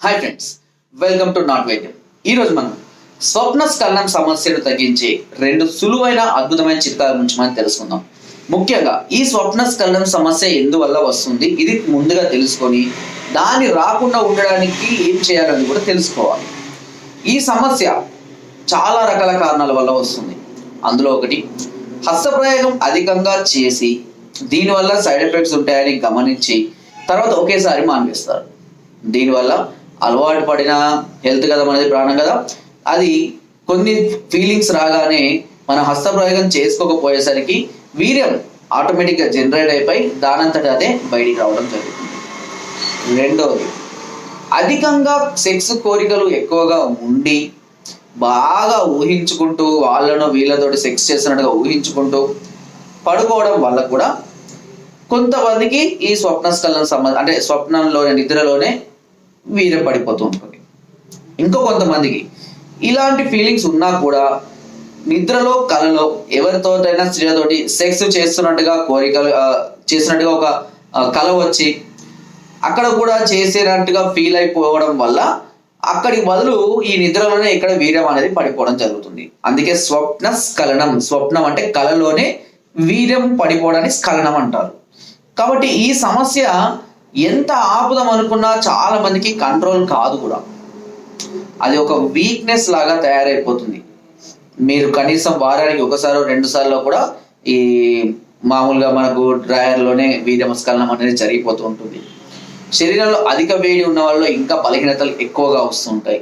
Hi friends welcome to నాట్ వైద్యం ఈరోజు మనం స్వప్న స్ఖలనం సమస్యను తగ్గించే రెండు సులువైన అద్భుతమైన చిట్కాల గురించి మనం తెలుసుకుందాం. ముఖ్యంగా ఈ స్వప్న స్ఖలనం సమస్య ఎందువల్ల వస్తుంది? ఇది ముందుగా తెలుసుకొని దాన్ని రాకుండా ఉండడానికి ఏం చేయాలని కూడా తెలుసుకోవాలి. ఈ సమస్య చాలా రకాల కారణాల వల్ల వస్తుంది. అందులో ఒకటి హస్తప్రయోగం అధికంగా చేసి దీనివల్ల సైడ్ ఎఫెక్ట్స్ ఉంటాయని గమనించి తర్వాత ఒకేసారి మానేస్తారు దీనివల్ల అలవాటు పడిన హెల్త్ కదా మనది ప్రాణం కదా అది కొన్ని ఫీలింగ్స్ రాగానే మన హస్తప్రయోగం చేసుకోకపోయేసరికి వీర్యం ఆటోమేటిక్గా జనరేట్ అయిపోయి దానంతట అదే బయటికి రావడం జరుగుతుంది. రెండవది అధికంగా సెక్స్ కోరికలు ఎక్కువగా ఉండి బాగా ఊహించుకుంటూ వాళ్ళను వీళ్ళతోటి సెక్స్ చేస్తున్నట్టుగా ఊహించుకుంటూ పడుకోవడం వల్ల కూడా కొంతమందికి ఈ స్వప్న స్కలన సంబంధం అంటే స్వప్నంలోనే నిద్రలోనే వీర పడిపోతూ ఉంటుంది ఇంకో కొంతమందికి ఇలాంటి ఫీలింగ్స్ ఉన్నా కూడా నిద్రలో కలలో ఎవరితోటైనా స్త్రీలతోటి సెక్స్ చేస్తున్నట్టుగా కోరికలు చేసినట్టుగా ఒక కళ కల వచ్చి అక్కడ కూడా చేసేటట్టుగా ఫీల్ అయిపోవడం వల్ల అక్కడి బదులు ఈ నిద్రలోనే ఇక్కడ వీర్యం అనేది పడిపోవడం జరుగుతుంది. అందుకే స్వప్న స్ఖలనం. స్వప్నం అంటే కలలోనే వీర్యం పడిపోవడానికి స్ఖలనం అంటారు. కాబట్టి ఈ సమస్య ఎంత ఆపుదాం అనుకున్నా చాలా మందికి కంట్రోల్ కాదు కూడా. అది ఒక వీక్నెస్ లాగా తయారైపోతుంది. మీరు కనీసం వారానికి ఒకసారి రెండు సార్లు కూడా ఈ మామూలుగా మనకు డ్రాయర్లోనే వీర్యమస్కలనం అనేది జరిగిపోతూ ఉంటుంది. శరీరంలో అధిక వేడి ఉన్న వాళ్ళు ఇంకా బలహీనతలు ఎక్కువగా వస్తుంటాయి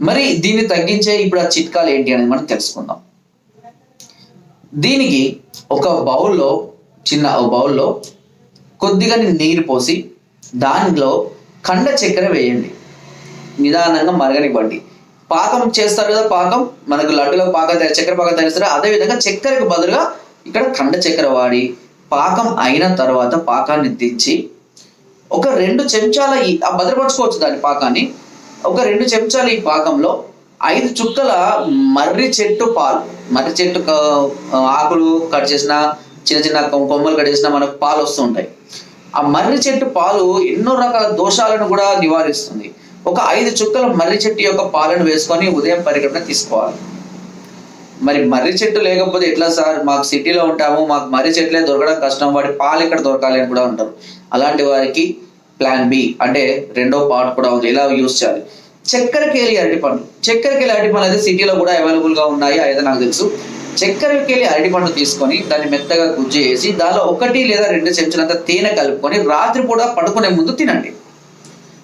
మరి దీన్ని తగ్గించే ఇప్పుడు ఆ చిట్కాలు ఏంటి అనేది మనం తెలుసుకుందాం. దీనికి ఒక బౌల్లో చిన్న బౌల్లో కొద్దిగా నీరు పోసి దానిలో కండ చక్కెర వేయండి. నిదానంగా మరగనివ్వండి. పాకం చేస్తారు కదా పాకం? మనకు లడ్డులో పాకం చక్కెర పాకం తయారు అదే విధంగా చక్కెరకు బదులుగా ఇక్కడ కండ చక్కెర వాడి పాకం అయిన తర్వాత పాకాన్ని దించి ఒక రెండు చెంచాల ఈ భద్రపరచుకోవచ్చు దాని పాకాన్ని. ఒక రెండు చెంచాల ఈ పాకంలో ఐదు చుక్కల మర్రి చెట్టు పాలు. మర్రి చెట్టు ఆకులు కట్ చేసిన చిన్న చిన్న కొమ్మలు కట్ మనకు పాలు వస్తూ ఉంటాయి ఆ మర్రి చెట్టు పాలు ఎన్నో రకాల దోషాలను కూడా నివారిస్తుంది. ఒక ఐదు చుక్కల మర్రి చెట్టు యొక్క పాలను వేసుకొని ఉదయం పరిగణన తీసుకోవాలి. మరి మర్రి చెట్టు లేకపోతే ఎట్లా సార్? మాకు సిటీలో ఉంటాము మాకు మర్రి చెట్లే దొరకడం కష్టం వాటి పాలు ఇక్కడ దొరకాలి అని కూడా ఉంటారు అలాంటి వారికి ప్లాన్ బి అంటే రెండో పార్ట్ కూడా ఉంది. ఎలా యూస్ చేయాలి? చక్కెరకేళి అరటిపండు. చక్కెరకేళి అరటిపండు అయితే సిటీలో కూడా అవైలబుల్గా ఉన్నాయి అయితే నాకు తెలుసు. చక్కెరకేళి అరటిపండు తీసుకొని దాన్ని మెత్తగా గుజ్జు చేసి దానిలో ఒకటి లేదా రెండు చెంచులంత తేనె కలుపుకొని రాత్రి కూడా పడుకునే ముందు తినండి.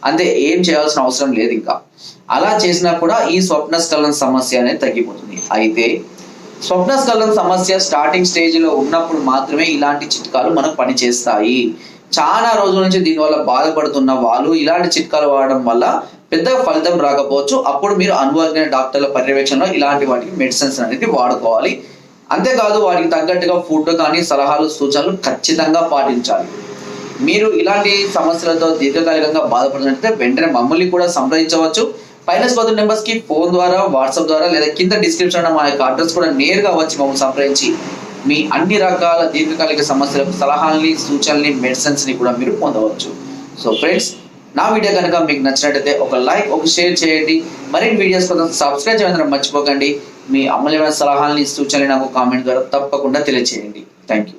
అంతే ఏం చేయాల్సిన అవసరం లేదు ఇంకా. అలా చేసినా కూడా ఈ స్వప్న స్థలం సమస్య అనేది తగ్గిపోతుంది. అయితే స్వప్న స్థలం సమస్య స్టార్టింగ్ స్టేజ్లో ఉన్నప్పుడు మాత్రమే ఇలాంటి చిట్కాలు మనకు పనిచేస్తాయి. చాలా రోజుల నుంచి దీనివల్ల బాధపడుతున్న వాళ్ళు ఇలాంటి చిట్కాలు వాడడం వల్ల పెద్ద ఫలితం రాకపోవచ్చు. అప్పుడు మీరు అనుభవజ్ఞ డాక్టర్ల పర్యవేక్షణలో ఇలాంటి వాటికి మెడిసిన్స్ అనేది వాడుకోవాలి. అంతేకాదు వాటికి తగ్గట్టుగా ఫుడ్ కానీ సలహాలు సూచనలు ఖచ్చితంగా పాటించాలి. మీరు ఇలాంటి సమస్యలతో దీర్ఘకాలికంగా బాధపడినట్లయితే వెంటనే మమ్మల్ని కూడా సంప్రదించవచ్చు. పైన స్పోతున్న నెంబర్స్కి ఫోన్ ద్వారా వాట్సాప్ ద్వారా లేదా కింద డిస్క్రిప్షన్ మా యొక్క అడ్రస్ కూడా నేరుగా వచ్చి మమ్మల్ని సంప్రదించి మీ అన్ని రకాల దీర్ఘకాలిక సమస్యలకు సలహాలని సూచనల్ని మెడిసిన్స్ని కూడా మీరు పొందవచ్చు. సో ఫ్రెండ్స్ నా వీడియో కనుక మీకు నచ్చినట్టయితే ఒక లైక్ ఒక షేర్ చేయండి. మరిన్ని వీడియోస్ కోసం సబ్స్క్రైబ్ చేయడం మర్చిపోకండి. మీ అమూల్యమైన సలహాలని సూచనలు నాకు కామెంట్ ద్వారా తప్పకుండా తెలియజేయండి థ్యాంక్ యూ